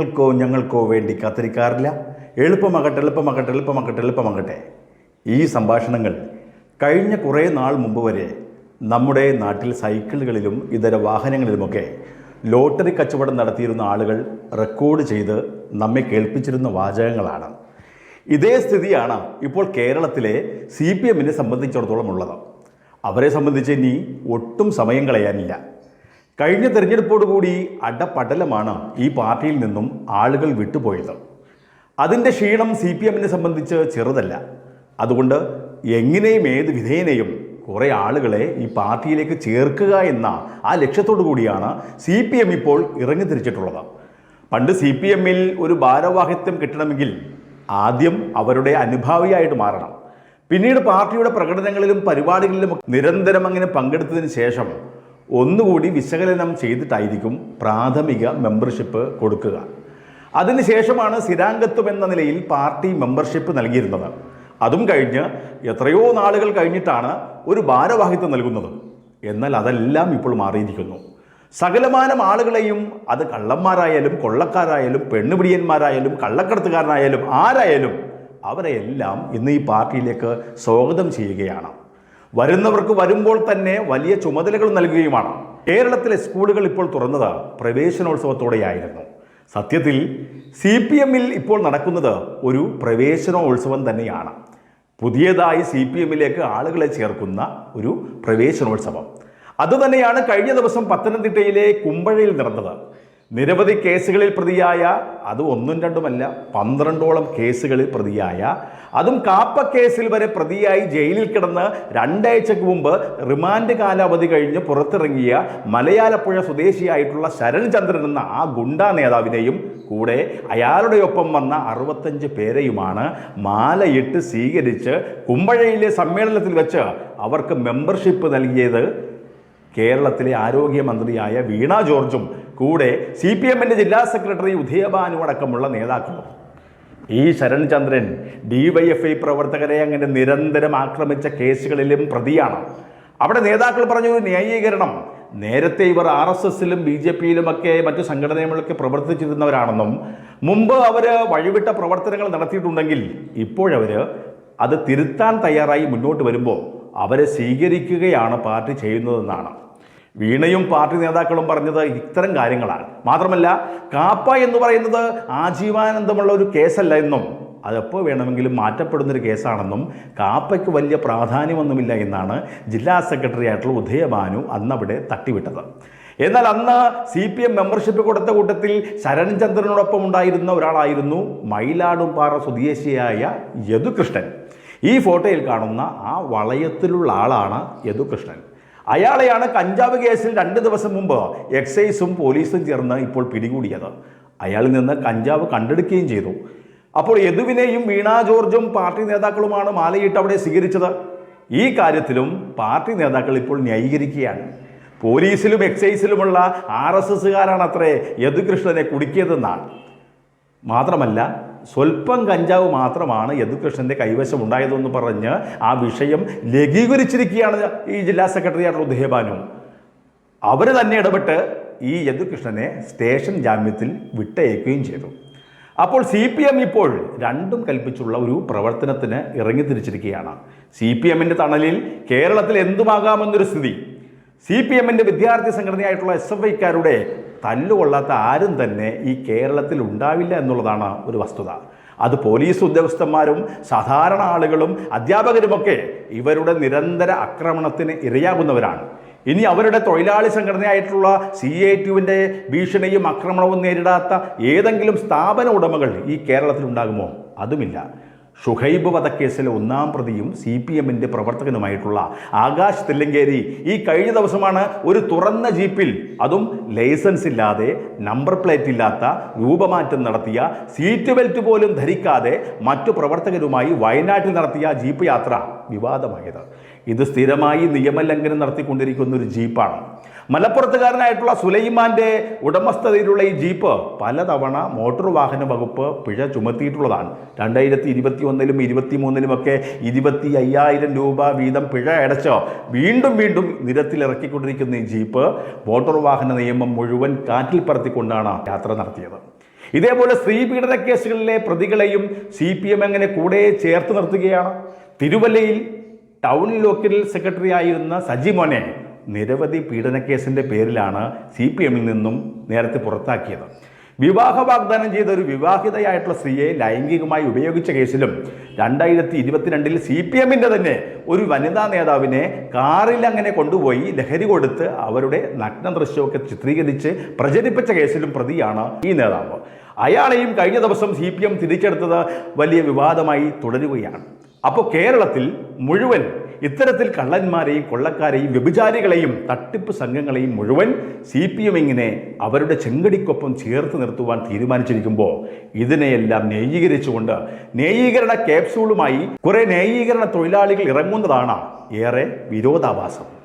നിങ്ങൾക്കോ ഞങ്ങൾക്കോ വേണ്ടി കാത്തിരിക്കാറില്ല. എളുപ്പമാകട്ടെ എളുപ്പമാകട്ടെ എളുപ്പമാകട്ടെ എളുപ്പമാകട്ടെ. ഈ സംഭാഷണങ്ങൾ കഴിഞ്ഞ കുറേ നാൾ മുമ്പ് വരെ നമ്മുടെ നാട്ടിൽ സൈക്കിളുകളിലും ഇതര വാഹനങ്ങളിലുമൊക്കെ ലോട്ടറി കച്ചവടം നടത്തിയിരുന്ന ആളുകൾ റെക്കോർഡ് ചെയ്ത് നമ്മെ കേൾപ്പിച്ചിരുന്ന വാചകങ്ങളാണ്. ഇതേ സ്ഥിതിയാണ് ഇപ്പോൾ കേരളത്തിലെ സി പി എമ്മിനെ സംബന്ധിച്ചിടത്തോളം ഉള്ളത്. അവരെ സംബന്ധിച്ച് ഇനി ഒട്ടും സമയം കളയാനില്ല. കഴിഞ്ഞ തെരഞ്ഞെടുപ്പോടുകൂടി അടപടലമാണ് ഈ പാർട്ടിയിൽ നിന്നും ആളുകൾ വിട്ടുപോയത്. അതിന്റെ ക്ഷീണം സി പി എമ്മിനെ സംബന്ധിച്ച് ചെറുതല്ല. അതുകൊണ്ട് എങ്ങനെയും ഏത് വിധേയനെയും കുറേ ആളുകളെ ഈ പാർട്ടിയിലേക്ക് ചേർക്കുക എന്ന ആ ലക്ഷ്യത്തോടു കൂടിയാണ് സി പി എം ഇപ്പോൾ ഇറങ്ങി തിരിച്ചിട്ടുള്ളത്. പണ്ട് സി പി എമ്മിൽ ഒരു ഭാരവാഹിത്വം കിട്ടണമെങ്കിൽ ആദ്യം അവരുടെ അനുഭാവിയായിട്ട് മാറണം. പിന്നീട് പാർട്ടിയുടെ പ്രകടനങ്ങളിലും പരിപാടികളിലും നിരന്തരം അങ്ങനെ പങ്കെടുത്തതിന് ശേഷം ഒന്നുകൂടി വിശകലനം ചെയ്തിട്ടായിരിക്കും പ്രാഥമിക മെമ്പർഷിപ്പ് കൊടുക്കുക. അതിനുശേഷമാണ് സ്ഥിരാംഗത്വം എന്ന നിലയിൽ പാർട്ടി മെമ്പർഷിപ്പ് നൽകിയിരുന്നത്. അതും കഴിഞ്ഞ് എത്രയോ നാളുകൾ കഴിഞ്ഞിട്ടാണ് ഒരു ഭാരവാഹിത്വം നൽകുന്നത്. എന്നാൽ അതെല്ലാം ഇപ്പോൾ മാറിയിരിക്കുന്നു. സകലമാനം ആളുകളെയും അത് കള്ളന്മാരായാലും കൊള്ളക്കാരായാലും പെണ്ണുപിടിയന്മാരായാലും കള്ളക്കടത്തുകാരനായാലും ആരായാലും അവരെയെല്ലാം ഇന്ന് ഈ പാർട്ടിയിലേക്ക് സ്വാഗതം ചെയ്യുകയാണ്. വരുന്നവർക്ക് വരുമ്പോൾ തന്നെ വലിയ ചുമതലകൾ നൽകുകയുമാണ്. കേരളത്തിലെ സ്കൂളുകൾ ഇപ്പോൾ തുറന്നത് പ്രവേശനോത്സവത്തോടെയായിരുന്നു. സത്യത്തിൽ സി പി എമ്മിൽ ഇപ്പോൾ നടക്കുന്നത് ഒരു പ്രവേശനോത്സവം തന്നെയാണ്. പുതിയതായി സി പി എമ്മിലേക്ക് ആളുകളെ ചേർക്കുന്ന ഒരു പ്രവേശനോത്സവം. അതുതന്നെയാണ് കഴിഞ്ഞ ദിവസം പത്തനംതിട്ടയിലെ കുമ്പഴയിൽ നടന്നത്. നിരവധി കേസുകളിൽ പ്രതിയായ അത് ഒന്നും രണ്ടുമല്ല പന്ത്രണ്ടോളം കേസുകളിൽ പ്രതിയായ അതും കാപ്പ കേസിൽ വരെ പ്രതിയായി ജയിലിൽ കിടന്ന് രണ്ടാഴ്ചക്ക് മുമ്പ് റിമാൻഡ് കാലാവധി കഴിഞ്ഞ് പുറത്തിറങ്ങിയ മലയാലപ്പുഴ സ്വദേശിയായിട്ടുള്ള ശരൺചന്ദ്രൻ എന്ന ആ ഗുണ്ടാ നേതാവിനെയും കൂടെ അയാളുടെ ഒപ്പം വന്ന അറുപത്തഞ്ച് പേരെയുമാണ് മാലയിട്ട് സ്വീകരിച്ച് കുമ്പഴയിലെ സമ്മേളനത്തിൽ വെച്ച് അവർക്ക് മെമ്പർഷിപ്പ് നൽകിയത് കേരളത്തിലെ ആരോഗ്യമന്ത്രിയായ വീണ ജോർജും കൂടെ സി പി എമ്മിന്റെ ജില്ലാ സെക്രട്ടറി ഉദയഭാനു അടക്കമുള്ള നേതാക്കളും. ഈ Saranchandran D Y F I പ്രവർത്തകരെ അങ്ങനെ നിരന്തരം ആക്രമിച്ച കേസുകളിലും പ്രതിയാണ്. അവിടെ നേതാക്കൾ പറഞ്ഞ ഒരു ന്യായീകരണം. നേരത്തെ ഇവർ ആർ എസ് എസിലും ബി ജെ പിയിലുമൊക്കെ മറ്റു സംഘടനകളിലൊക്കെ പ്രവർത്തിച്ചിരുന്നവരാണെന്നും മുമ്പ് അവർ വഴിവിട്ട പ്രവർത്തനങ്ങൾ നടത്തിയിട്ടുണ്ടെങ്കിൽ ഇപ്പോഴവർ അത് തിരുത്താൻ തയ്യാറായി മുന്നോട്ട് വരുമ്പോൾ അവരെ സ്വീകരിക്കുകയാണ് പാർട്ടി ചെയ്യുന്നതെന്നാണ്. വീണയും പാർട്ടി നേതാക്കളും പറഞ്ഞത് ഇത്തരം കാര്യങ്ങളാണ്. മാത്രമല്ല കാപ്പ എന്ന് പറയുന്നത് ആജീവാനന്ദമുള്ള ഒരു കേസല്ല എന്നും അതെപ്പോൾ വേണമെങ്കിലും മാറ്റപ്പെടുന്നൊരു കേസാണെന്നും കാപ്പയ്ക്ക് വലിയ പ്രാധാന്യമൊന്നുമില്ല എന്നാണ് ജില്ലാ സെക്രട്ടറി ആയിട്ടുള്ള ഉദയഭാനു അന്നവിടെ തട്ടിവിട്ടത്. എന്നാൽ അന്ന് സി പി എം മെമ്പർഷിപ്പ് കൊടുത്ത കൂട്ടത്തിൽ ശരൺചന്ദ്രനോടൊപ്പം ഉണ്ടായിരുന്ന ഒരാളായിരുന്നു മയിലാടുംപാറ സ്വദേശിയായ യദുകൃഷ്ണൻ. ഈ ഫോട്ടോയിൽ കാണുന്ന ആ വളയത്തിലുള്ള ആളാണ് യദുകൃഷ്ണൻ. അയാളെയാണ് കഞ്ചാവ് കേസിൽ രണ്ട് ദിവസം മുമ്പ് എക്സൈസും പോലീസും ചേർന്ന് ഇപ്പോൾ പിടികൂടിയത്. അയാളിൽ നിന്ന് കഞ്ചാവ് കണ്ടെടുക്കുകയും ചെയ്തു. അപ്പോൾ യദുവിനെയും വീണ ജോർജും പാർട്ടി നേതാക്കളുമാണ് മാലയിട്ട് അവിടെ സ്വീകരിച്ചത്. ഈ കാര്യത്തിലും പാർട്ടി നേതാക്കൾ ഇപ്പോൾ ന്യായീകരിക്കുകയാണ്. പോലീസിലും എക്സൈസിലുമുള്ള ആർ എസ് എസ്സുകാരാണ് അത്രേ യദുകൃഷ്ണനെ കുടുക്കിയതെന്നാണ്. മാത്രമല്ല സ്വല്പം കഞ്ചാവ് മാത്രമാണ് യദുകൃഷ്ണന്റെ കൈവശം ഉണ്ടായതെന്ന് പറഞ്ഞ് ആ വിഷയം ലഘീകരിച്ചിരിക്കുകയാണ് ഈ ജില്ലാ സെക്രട്ടറി ആയിട്ടുള്ള ഉദയഭാനു. അവർ തന്നെ ഇടപെട്ട് ഈ യദുകൃഷ്ണനെ സ്റ്റേഷൻ ജാമ്യത്തിൽ വിട്ടയക്കുകയും ചെയ്തു. അപ്പോൾ സി പി എം ഇപ്പോൾ രണ്ടും കൽപ്പിച്ചുള്ള ഒരു പ്രവർത്തനത്തിന് ഇറങ്ങി തിരിച്ചിരിക്കുകയാണ്. സി പി എമ്മിന്റെ തണലിൽ കേരളത്തിൽ എന്തുമാകാമെന്നൊരു സ്ഥിതി. സി പി എമ്മിന്റെ വിദ്യാർത്ഥി സംഘടനയായിട്ടുള്ള എസ് എഫ് ഐക്കാരുടെ തല്ലുകൊള്ളാത്ത ആരും തന്നെ ഈ കേരളത്തിൽ ഉണ്ടാവില്ല എന്നുള്ളതാണ് ഒരു വസ്തുത. അത് പോലീസ് ഉദ്യോഗസ്ഥന്മാരും സാധാരണ ആളുകളും അധ്യാപകരുമൊക്കെ ഇവരുടെ നിരന്തര ആക്രമണത്തിന് ഇരയാകുന്നവരാണ്. ഇനി അവരുടെ തൊഴിലാളി സംഘടനയായിട്ടുള്ള സി എ ടുവിന്റെ ഭീഷണിയും ആക്രമണവും നേരിടാത്ത ഏതെങ്കിലും സ്ഥാപന ഉടമകൾ ഈ കേരളത്തിൽ ഉണ്ടാകുമോ? അതുമില്ല. ഷുഹൈബ് വധക്കേസിലെ ഒന്നാം പ്രതിയും സി പി എമ്മിന്റെ പ്രവർത്തകനുമായിട്ടുള്ള ആകാശ് തെല്ലങ്കേരി ഈ കഴിഞ്ഞ ദിവസമാണ് ഒരു തുറന്ന ജീപ്പിൽ അതും ലൈസൻസ് ഇല്ലാതെ നമ്പർ പ്ലേറ്റ് ഇല്ലാത്ത രൂപമാറ്റം നടത്തിയ സീറ്റ് ബെൽറ്റ് പോലും ധരിക്കാതെ മറ്റു പ്രവർത്തകരുമായി വയനാട്ടിൽ നടത്തിയ ജീപ്പ് യാത്ര വിവാദമായത്. ഇത് സ്ഥിരമായി നിയമലംഘനം നടത്തിക്കൊണ്ടിരിക്കുന്ന ഒരു ജീപ്പാണ്. മലപ്പുറത്തുകാരനായിട്ടുള്ള സുലൈമാന്റെ ഉടമസ്ഥതയിലുള്ള ഈ ജീപ്പ് പലതവണ മോട്ടോർ വാഹന വകുപ്പ് പിഴ ചുമത്തിയിട്ടുള്ളതാണ്. രണ്ടായിരത്തി ഇരുപത്തി ഒന്നിലും ഇരുപത്തി മൂന്നിലുമൊക്കെ ഇരുപത്തി അയ്യായിരം രൂപ വീതം പിഴ അടച്ചോ വീണ്ടും വീണ്ടും നിരത്തിലിറക്കിക്കൊണ്ടിരിക്കുന്ന ഈ ജീപ്പ് മോട്ടോർ വാഹന നിയമം മുഴുവൻ കാറ്റിൽ പറത്തിക്കൊണ്ടാണ് യാത്ര നടത്തിയത്. ഇതേപോലെ സ്ത്രീ പീഡന കേസുകളിലെ പ്രതികളെയും സി പി എം എങ്ങനെ കൂടെ ചേർത്ത് നിർത്തുകയാണ്? തിരുവല്ലയിൽ ടൗൺ ലോക്കൽ സെക്രട്ടറി ആയിരുന്ന സജിമോനെ നിരവധി പീഡനക്കേസിന്റെ പേരിലാണ് സി പി എമ്മിൽ നിന്നും നേരത്തെ പുറത്താക്കിയത്. വിവാഹ വാഗ്ദാനം ചെയ്ത ഒരു വിവാഹിതയായിട്ടുള്ള സ്ത്രീയെ ലൈംഗികമായി ഉപയോഗിച്ച കേസിലും രണ്ടായിരത്തി ഇരുപത്തിരണ്ടിൽ സി പി എമ്മിന്റെ തന്നെ ഒരു വനിതാ നേതാവിനെ കാറിൽ അങ്ങനെ കൊണ്ടുപോയി ലഹരി കൊടുത്ത് അവരുടെ നഗ്ന ദൃശ്യമൊക്കെ ചിത്രീകരിച്ച് പ്രചരിപ്പിച്ച കേസിലും പ്രതിയാണ് ഈ നേതാവ്. അയാളെയും കഴിഞ്ഞ ദിവസം സി പി എം തിരിച്ചെടുത്തത് വലിയ വിവാദമായി തുടരുകയാണ്. അപ്പോൾ കേരളത്തിൽ മുഴുവൻ ഇത്തരത്തിൽ കള്ളന്മാരെയും കൊള്ളക്കാരെയും വ്യഭിചാരികളെയും തട്ടിപ്പ് സംഘങ്ങളെയും മുഴുവൻ സി പി എം ഇങ്ങനെ അവരുടെ ചെങ്കടിക്കൊപ്പം ചേർത്ത് നിർത്തുവാൻ തീരുമാനിച്ചിരിക്കുമ്പോൾ ഇതിനെയെല്ലാം ന്യായീകരിച്ചുകൊണ്ട് ന്യായീകരണ ക്യാപ്സൂളുമായി കുറേ ന്യായീകരണ തൊഴിലാളികൾ ഇറങ്ങുന്നതാണ് ഏറെ വിരോധാഭാസം.